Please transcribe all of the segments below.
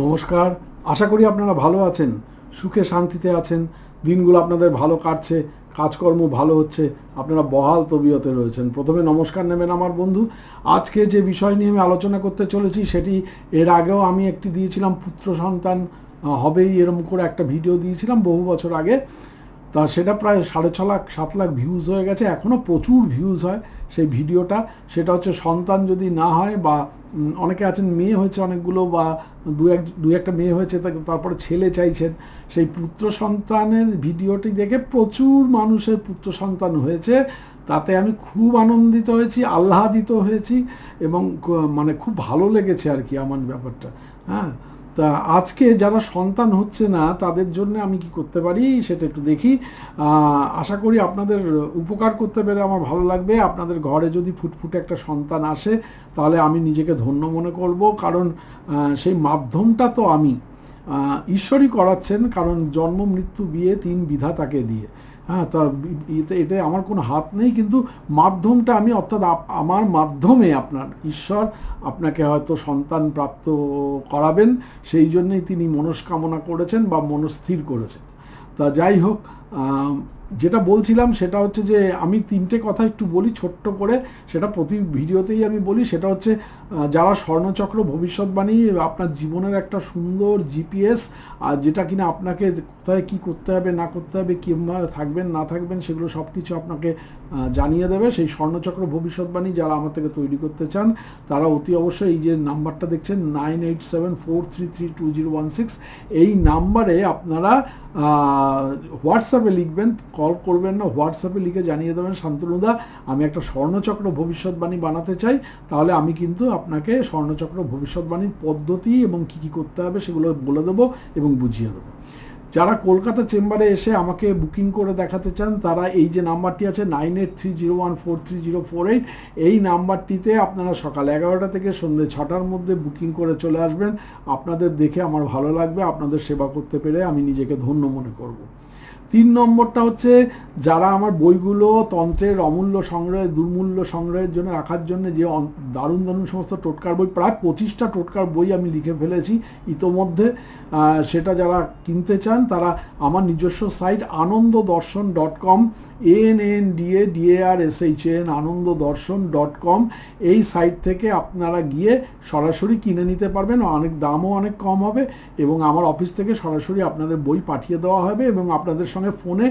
নমস্কার, আশা করি আপনারা ভালো আছেন, সুখে শান্তিতে আছেন, দিনগুলো আপনাদের ভালো কাটছে, কাজকর্ম ভালো হচ্ছে, আপনারা বহাল তবিয়তে রয়েছেন। প্রথমে নমস্কার নেবেন আমার বন্ধু। আজকে যে বিষয় নিয়ে আমি আলোচনা করতে চলেছি, সেটি এর আগেও আমি একটি দিয়েছিলাম, পুত্র সন্তান হবেই এরকম করে একটা ভিডিও দিয়েছিলাম বহু বছর আগে। তা সেটা প্রায় সাড়ে ছ লাখ, সাত লাখ ভিউজ হয়ে গেছে। এখনও প্রচুর ভিউজ হয় সেই ভিডিওটা। সেটা হচ্ছে সন্তান যদি না হয় বা অনেকে আছেন, মেয়ে হয়েছে অনেকগুলো বা দু এক, দু একটা মেয়ে হয়েছে তারপরে ছেলে চাইছেন। সেই পুত্র সন্তানের ভিডিওটি দেখে প্রচুর মানুষের পুত্র সন্তান হয়েছে। তাতে আমি খুব আনন্দিত হয়েছি, আহ্লাদিত হয়েছি এবং মানে খুব ভালো লেগেছে আর কি আমার ব্যাপারটা। হ্যাঁ? তা আজকে যারা সন্তান হচ্ছে না, তাদের জন্য আমি কি করতে পারি সেটা একটু দেখি। আশা করি আপনাদের উপকার করতে পেরে আমার ভালো লাগবে। আপনাদের ঘরে যদি ফুটফুটে একটা সন্তান আসে, তাহলে আমি নিজেকে ধন্য মনে করব। কারণ সেই মাধ্যমটা তো আমি। ঈশ্বরই করাচ্ছেন, কারণ জন্ম, মৃত্যু, বিয়ে তিন বিধা তাকে দিয়ে। হ্যাঁ তা এতে এতে আমার কোনো হাত নেই, কিন্তু মাধ্যমটা আমি, অর্থাৎ আমার মাধ্যমে আপনার ঈশ্বর আপনাকে হয়তো সন্তান প্রাপ্ত করাবেন, সেই জন্যই তিনি মনস্কামনা করেছেন বা মনস্থির করেছেন। তা যাই হোক যেটা বলছিলাম সেটা হচ্ছে যে আমি তিনটে কথা একটু বলি ছোট্ট করে। সেটা প্রতি ভিডিওতেই আমি বলি, সেটা হচ্ছে যারা স্বর্ণচক্র ভবিষ্যৎবাণী, আপনার জীবনের একটা সুন্দর জিপিএস আর যেটা কিনা আপনাকে কোথায় কি করতে হবে, না করতে হবে কীভাবে থাকবেন, না থাকবেন, সেগুলো সব কিছু আপনাকে জানিয়ে দেবে। সেই স্বর্ণচক্র ভবিষ্যৎবাণী যারা আমার থেকে তৈরি করতে চান, তারা অতি অবশ্যই এই যে নাম্বারটা দেখছেন, nine eight seven four three three two zero one six, এই নাম্বারে আপনারা হোয়াটসঅ্যাপে লিখবেন, কল করবেন না, হোয়াটসঅ্যাপে লিখে জানিয়ে দেবেন, শান্তনুদা, আমি একটা স্বর্ণচক্র ভবিষ্যৎবাণী বানাতে চাই, তাহলে আমি কিন্তু আপনাকে স্বর্ণচক্র ভবিষ্যৎবাণীর পদ্ধতি এবং কী কী করতে হবে সেগুলো বলে দেবো এবং বুঝিয়ে দেবো। যারা কলকাতা চেম্বারে এসে আমাকে বুকিং করে দেখাতে চান, তারা এই যে নাম্বারটি আছে nine eight three zero one four three zero four eight, এই নাম্বারটিতে আপনারা সকাল এগারোটা থেকে সন্ধ্যে ছটার মধ্যে বুকিং করে চলে আসবেন। আপনাদের দেখে আমার ভালো লাগবে, আপনাদের সেবা করতে পেরে আমি নিজেকে ধন্য মনে করব। তিন নম্বরটা হচ্ছে যারা আমার বইগুলো তন্ত্রের অমূল্য সংগ্রহে, দুর্মূল্য সংগ্রহের জন্য রাখার জন্য যে দারুণ দারুণ সমস্ত টোটকার বই, প্রায় পঁচিশটা টোটকার বই আমি লিখে ফেলেছি ইতোমধ্যে। সেটা যারা কিনতে চান, তারা আমার নিজস্ব site Ananda Darshan dot com N N DA DAR S H N Ananda Darshan dot com, এই সাইট থেকে আপনারা গিয়ে সরাসরি কিনে নিতে পারবেন। অনেক দামও অনেক কম হবে এবং আমার অফিস থেকে সরাসরি আপনাদের বই পাঠিয়ে দেওয়া হবে এবং আপনাদের সঙ্গে ফোনে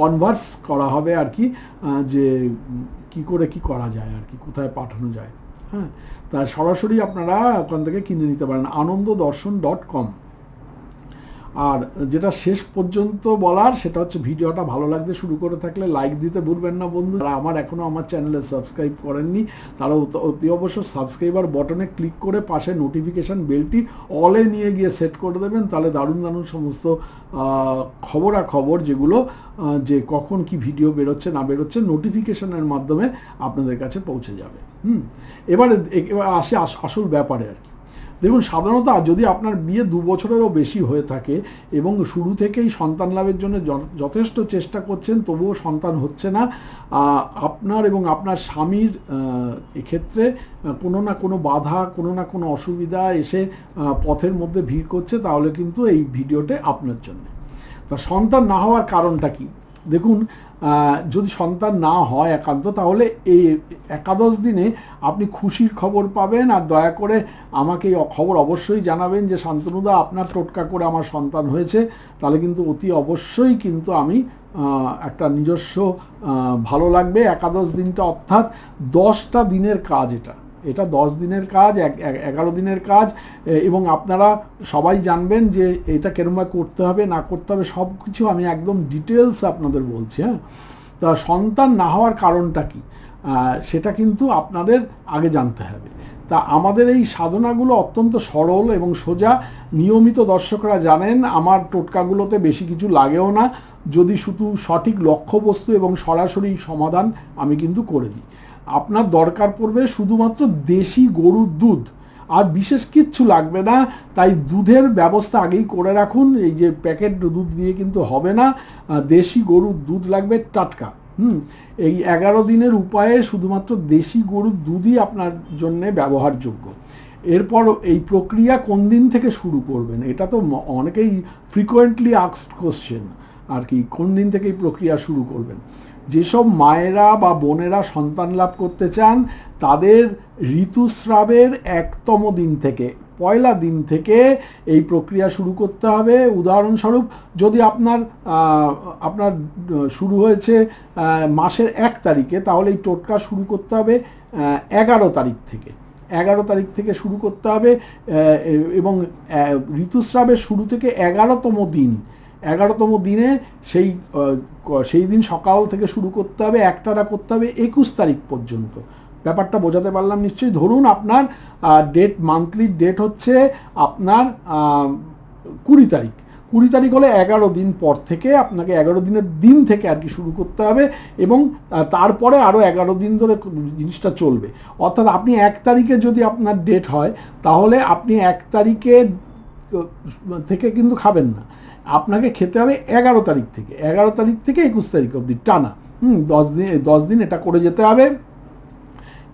কনভার্স করা হবে আর কি যে কি করে কি করা যায় আর কি, কোথায় পাঠানো যায়। হ্যাঁ তা সরাসরি আপনারা ওখান থেকে কিনে নিতে পারেন। আনন্দ দর্শন ডট কম আর যেটা শেষ পর্যন্ত বলার সেটা হচ্ছে ভিডিওটা ভালো লাগতে শুরু করে থাকলে লাইক দিতে ভুলবেন না বন্ধু। যারা আমার এখনও আমার চ্যানেলে সাবস্ক্রাইব করেননি তারা অত- অবশ্য সাবস্ক্রাইবার বটনে ক্লিক করে পাশে নোটিফিকেশান বেলটি অলে নিয়ে গিয়ে সেট করে দেবেন। তাহলে দারুণ দারুণ সমস্ত আহ, খবরাখবর যেগুলো যে কখন কি ভিডিও বেরোচ্ছে না বেরোচ্ছে নোটিফিকেশনের মাধ্যমে আপনাদের কাছে পৌঁছে যাবে। হুম এবারে এবার আসে আসল ব্যাপারে আর কি। দেখুন, সাধারণত যদি আপনার বিয়ে দু বছরেরও বেশি হয়ে থাকে এবং শুরু থেকেই সন্তান লাভের জন্য যথেষ্ট চেষ্টা করছেন, তবুও সন্তান হচ্ছে না আপনার এবং আপনার স্বামীর এক্ষেত্রে কোনো না কোনো বাধা, কোনো না কোনো অসুবিধা এসে পথের মধ্যে ভিড় করছে, তাহলে কিন্তু এই ভিডিওটা আপনার জন্য। তা সন্তান না হওয়ার কারণটা কি? দেখুন যদি সন্তান না হয় একান্ত, তাহলে এই একাদশ দিনে আপনি খুশির খবর পাবেন। আর দয়া করে আমাকে এই খবর অবশ্যই জানাবেন যে, শান্তনুদা, আপনার টোটকা করে আমার সন্তান হয়েছে। তাহলে কিন্তু অতি অবশ্যই কিন্তু আমি একটা নিজস্ব ভালো লাগবে। একাদশ দিনটা অর্থাৎ দশটা দিনের কাজ এটা। এটা দশ দিনের কাজ এগারো দিনের কাজ এবং আপনারা সবাই জানবেন যে এটা কেরমভাবে করতে হবে, না করতে হবে, সব কিছু আমি একদম ডিটেলস আপনাদের বলছি হ্যাঁ? তা সন্তান না হওয়ার কারণটা কি? সেটা কিন্তু আপনাদের আগে জানতে হবে। তা আমাদের এই সাধনাগুলো অত্যন্ত সরল এবং সোজা। নিয়মিত দর্শকরা জানেন, আমার টোটকাগুলোতে বেশি কিছু লাগেও না। যদি শুধু সঠিক লক্ষ্যবস্তু এবং সরাসরি সমাধান আমি কিন্তু করে দিই। আপনার দরকার পড়বে শুধুমাত্র দেশি গরুর দুধ। আর বিশেষ কিচ্ছু লাগবে না, তাই দুধের ব্যবস্থা আগেই করে রাখুন। এই যে প্যাকেট দুধ দিয়ে কিন্তু হবে না দেশি গরুর দুধ লাগবে টাটকা। হুম, এই এগারো দিনের উপায়ে শুধুমাত্র দেশি গরুর দুধই আপনার জন্যে ব্যবহারযোগ্য। এরপর এই প্রক্রিয়া কোন দিন থেকে শুরু করবেন? এটা তো অনেকেই ফ্রিকোয়েন্টলি আক্সড কোশ্চেন আর কি, কোন দিন থেকে এই প্রক্রিয়া শুরু করবেন? যেসব মায়েরা বা বোনেরা সন্তান লাভ করতে চান, তাদের ঋতুস্রাবের একতম দিন থেকে, পয়লা দিন থেকে এই প্রক্রিয়া শুরু করতে হবে। উদাহরণস্বরূপ, যদি আপনার আপনার শুরু হয়েছে মাসের এক তারিখে, তাহলে এই টোটকা শুরু করতে হবে এগারো তারিখ থেকে। এগারো তারিখ থেকে শুরু করতে হবে এবং ঋতুস্রাবের শুরু থেকে এগারোতম দিন এগারোতম দিনে সেই সেই দিন সকাল থেকে শুরু করতে হবে, একটানা করতে হবে একুশ তারিখ পর্যন্ত। ব্যাপারটা বোঝাতে পারলাম নিশ্চয়ই। ধরুন আপনার ডেট মান্থলি ডেট হচ্ছে আপনার কুড়ি তারিখ। কুড়ি তারিখ হলে এগারো দিন পর থেকে আপনাকে এগারো দিনের দিন থেকে আর কি শুরু করতে হবে এবং তারপরে আরও এগারো দিন ধরে জিনিসটা চলবে। অর্থাৎ আপনি এক তারিখে যদি আপনার ডেট হয়, তাহলে আপনি এক তারিখে থেকে কিন্তু খাবেন না। আপনাকে খেতে হবে এগারো তারিখ থেকে। এগারো তারিখ থেকে একুশ তারিখ অবধি, টানা। হুম, দশ দিন দশ দিন এটা করে যেতে হবে।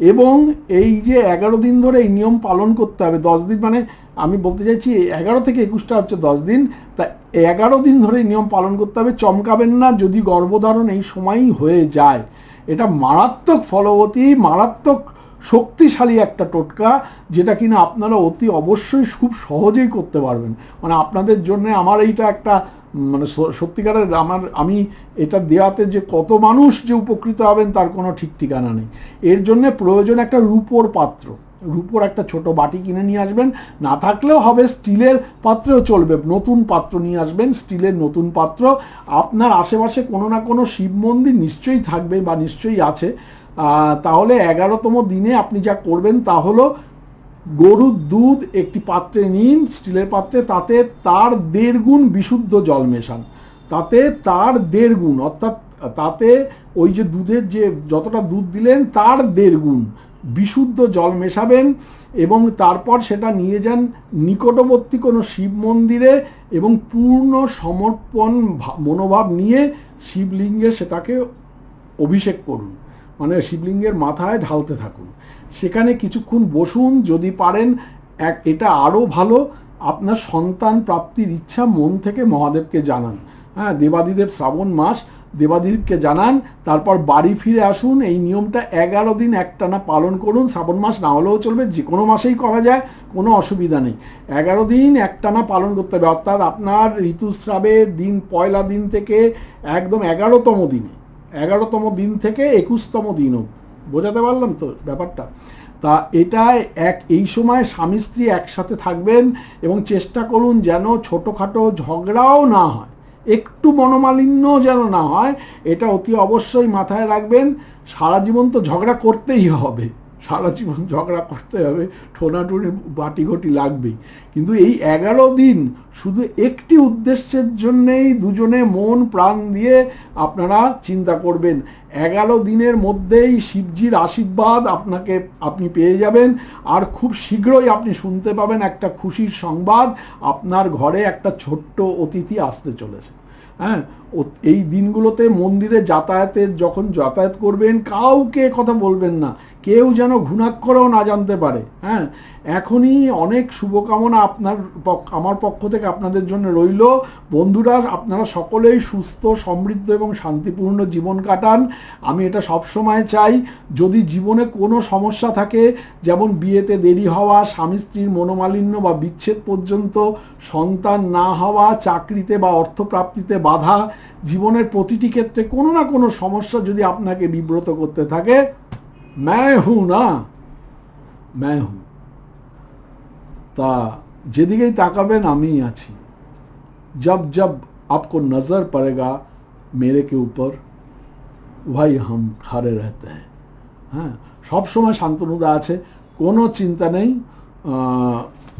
এবং এই যে এগারো দিন ধরে এই নিয়ম পালন করতে হবে, দশ দিন মানে আমি বলতে চাইছি এগারো থেকে একুশটা হচ্ছে দশ দিন, তা এগারো দিন ধরে নিয়ম পালন করতে হবে, চমকাবেন না, যদি গর্ভধারণ এই সময়ই হয়ে যায়। এটা মারাত্মক ফলবতী, মারাত্মক শক্তিশালী একটা টোটকা যেটা কিনা আপনারা অতি অবশ্যই খুব সহজেই করতে পারবেন। মানে আপনাদের জন্য আমার এইটা একটা মানে সত্যিকারের আমার, আমি এটা দেওয়াতে যে কত মানুষ যে উপকৃত হবেন তার কোনো ঠিক ঠিকানা নেই। এর জন্য প্রয়োজন একটা রূপোর পাত্র। রূপোর একটা ছোট বাটি কিনে নিয়ে আসবেন। না থাকলেও হবে স্টিলের পাত্রেও চলবে। নতুন পাত্র নিয়ে আসবেন, স্টিলের নতুন পাত্র। আপনার আশেপাশে কোনো না কোনো শিব মন্দির নিশ্চয়ই থাকবে বা নিশ্চয়ই আছে। তাহলে এগারোতম দিনে আপনি যা করবেন তা হলো গরুর দুধ একটি পাত্রে নিন, স্টিলের পাত্রে, তাতে তার দেড় গুণ বিশুদ্ধ জল মেশান। তাতে তার দেড় গুণ অর্থাৎ তাতে ওই যে দুধের যে যতটা দুধ দিলেন, তার দেড় গুণ বিশুদ্ধ জল মেশাবেন এবং তারপর সেটা নিয়ে যান নিকটবর্তী কোনো শিব মন্দিরে এবং পূর্ণ সমর্পণ মনোভাব নিয়ে শিবলিঙ্গে সেটাকে অভিষেক করুন। মানে শিবলিঙ্গের মাথায় ঢালতে থাকুন। সেখানে কিছুক্ষণ বসুন, যদি পারেন, এক, এটা আরও ভালো, আপনার সন্তান প্রাপ্তির ইচ্ছা মন থেকে মহাদেবকে জানান। হ্যাঁ দেবাদিদেব শ্রাবণ মাস, দেবাদিদেবকে জানান, তারপর বাড়ি ফিরে আসুন, এই নিয়মটা এগারো দিন একটানা পালন করুন, শ্রাবণ মাস না হলেও চলবে, যে কোনো মাসেই করা যায়, কোনো অসুবিধা নেই। এগারো দিন একটানা পালন করতে হবে, অর্থাৎ আপনার ঋতুস্রাবের দিন, পয়লা দিন থেকে একদম এগারোতম দিনে। এগারোতম দিন থেকে একুশতম দিন অব। বোঝাতে পারলাম তো ব্যাপারটা? তা এটা এক, এই সময় স্বামী স্ত্রী একসাথে থাকবেন এবং চেষ্টা করুন যেন ছোটোখাটো ঝগড়াও না হয়, একটু মনোমালিন্য যেন না হয়, এটা অতি অবশ্যই মাথায় রাখবেন, সারা জীবন তো ঝগড়া করতেই হবে। সারা জীবন ঝগড়া করতে হবে ঠোনাটুনি বাটি ঘটি লাগবেই। কিন্তু এই এগারো দিন শুধু একটি উদ্দেশ্যের জন্যেই দুজনে মন প্রাণ দিয়ে আপনারা চিন্তা করবেন। এগারো দিনের মধ্যেই শিবজির আশীর্বাদ আপনাকে, আপনি পেয়ে যাবেন। আর খুব শীঘ্রই আপনি শুনতে পাবেন একটা খুশির সংবাদ, আপনার ঘরে একটা ছোট্ট অতিথি আসতে চলেছে। হ্যাঁ এই দিনগুলোতে মন্দিরে যাতায়াতের যখন যাতায়াত করবেন, কাউকে কথা বলবেন না। কেউ যেন ঘুণাক্ষরেও না জানতে পারে হ্যাঁ? এখনই অনেক শুভকামনা আপনার আমার পক্ষ থেকে আপনাদের জন্য রইল। বন্ধুরা, আপনারা সকলেই সুস্থ, সমৃদ্ধ এবং শান্তিপূর্ণ জীবন কাটান। আমি এটা সবসময় চাই, যদি জীবনে কোনো সমস্যা থাকে, যেমন বিয়েতে দেরি হওয়া, স্বামী স্ত্রীর মনোমালিন্য বা বিচ্ছেদ পর্যন্ত, সন্তান না হওয়া, চাকরিতে বা অর্থপ্রাপ্তিতে বাধা জীবনের প্রতিটি ক্ষেত্রে কোনো না কোনো সমস্যা যদি আপনাকে বিব্রত করতে থাকে ম্যায় হু না ম্যায় হু। তা যেদিকেই তাকাবেন আমি আছি। জব জব আপকো নজর পড়েগা মেরে কে উপর ভাই হাম খারে রেতে হ্যাঁ।, হ্যাঁ। সব সবসময় শান্তনুদা আছে, কোনো চিন্তা নেই।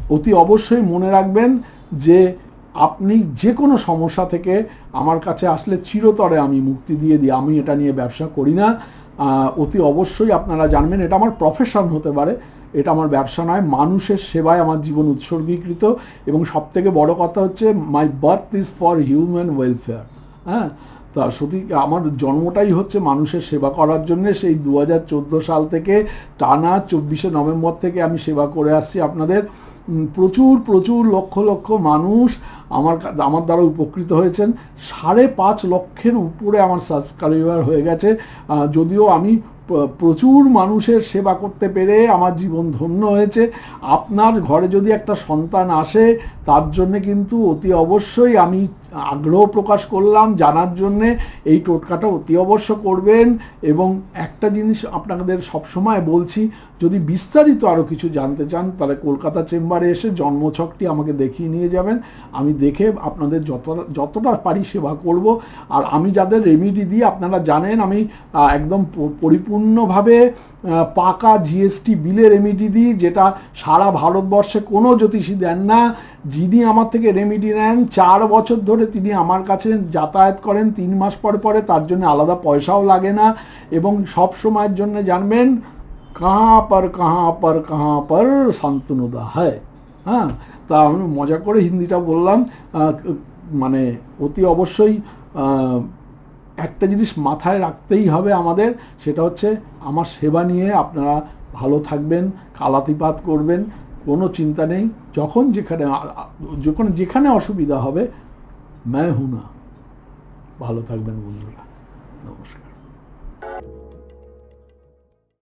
অতি অবশ্যই মনে রাখবেন যে আপনি যে কোনো সমস্যা থেকে আমার কাছে আসলে চিরতরে আমি মুক্তি দিয়ে দিই। আমি এটা নিয়ে ব্যবসা করি না। অতি অবশ্যই আপনারা জানবেন, এটা আমার প্রফেশন হতে পারে। এটা আমার ব্যবসা নয়, মানুষের সেবায় আমার জীবন উৎসর্গীকৃত। এবং সবথেকে বড় কথা হচ্ছে my birth is for human welfare হ্যাঁ? তা সত্যি, আমার জন্মটাই হচ্ছে মানুষের সেবা করার জন্য সেই দু হাজার চোদ্দ সাল থেকে টানা চব্বিশে নভেম্বর থেকে আমি সেবা করে আসছি আপনাদের। প্রচুর প্রচুর লক্ষ লক্ষ মানুষ আমার আমার দ্বারা উপকৃত হয়েছেন। সাড়ে পাঁচ লক্ষের উপরে আমার সাবস্ক্রাইবার হয়ে গেছে। যদিও আমি প্রচুর মানুষের সেবা করতে পেরে আমার জীবন ধন্য হয়েছে। আপনার ঘরে যদি একটা সন্তান আসে, তার জন্য কিন্তু অতি অবশ্যই আমি আগ্রহ প্রকাশ করলাম, জানার জন্যে এই টোটকাটা অতি অবশ্য করবেন। এবং একটা জিনিস আপনাদের সবসময় বলছি, যদি বিস্তারিত আরও কিছু জানতে চান, তাহলে কলকাতা চেম্বারে এসে জন্মছকটি আমাকে দেখিয়ে নিয়ে যাবেন। আমি দেখে আপনাদের যতটা যতটা পারি সেবা করব। আর আমি যাদের রেমিডি দিই আপনারা জানেন, আমি একদম পরিপূর্ণভাবে পাকা জিএসটি বিলে রেমিডি দিই, যেটা সারা ভারতবর্ষে কোনো জ্যোতিষী দেন না। যিনি আমার থেকে রেমিডি নেন, চার বছর ধরে তিনি আমার কাছে যাতায়াত করেন তিন মাস পর পরে, তার জন্য আলাদা পয়সাও লাগে না। এবং সব সময়ের জন্য জানবেন, কাহা পর কাহা পর কাহা পর শান্তনুদা হয় হ্যাঁ তা আমি মজা করে হিন্দিটা বললাম। মানে অতি অবশ্যই একটা জিনিস মাথায় রাখতেই হবে আমাদের, সেটা হচ্ছে আমার সেবা নিয়ে আপনারা ভালো থাকবেন, কালাতিপাত করবেন, কোনো চিন্তা নেই। যখন যেখানে যখন যেখানে অসুবিধা হবে ম্যায় হুনা। ভালো থাকবেন বন্ধুরা। নমস্কার।